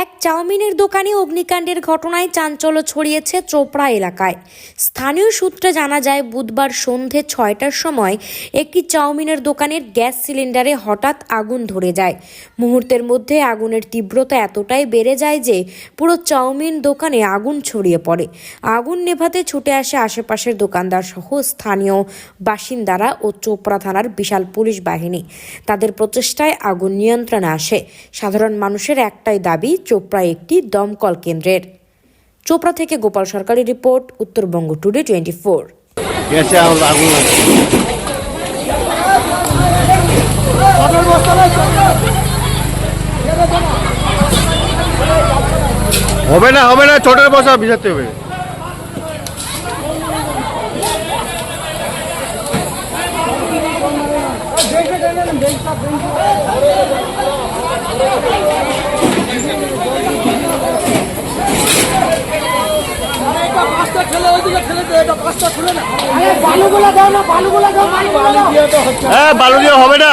các চাউমিনের দোকানে অগ্নিকাণ্ডের ঘটনায় চাঞ্চল্য ছড়িয়েছে চোপড়া এলাকায়। স্থানীয় সূত্রে জানা যায়, বুধবার সন্ধে ছয়টার সময় একটি চাউমিনের দোকানের গ্যাস সিলিন্ডারে হঠাৎ আগুন ধরে যায়। মুহূর্তের মধ্যে আগুনের তীব্রতা এতটাই বেড়ে যায় যে পুরো চাউমিন দোকানে আগুন ছড়িয়ে পড়ে। আগুন নেভাতে ছুটে আসে আশেপাশের দোকানদার সহ স্থানীয় বাসিন্দারা ও চোপড়া থানার বিশাল পুলিশ বাহিনী। তাদের প্রচেষ্টায় আগুন নিয়ন্ত্রণে আসে। সাধারণ মানুষের একটাই দাবি চোপড়া একটি দমকল কেন্দ্রের। চোপড়া থেকে গোপাল সরকারি report, Uttarbanga today twenty four. হবে না হবে না, ছোটের বসা, ভিজাতে হবে। পাঁচটা হ্যাঁ বালু দিয়ে হবে না।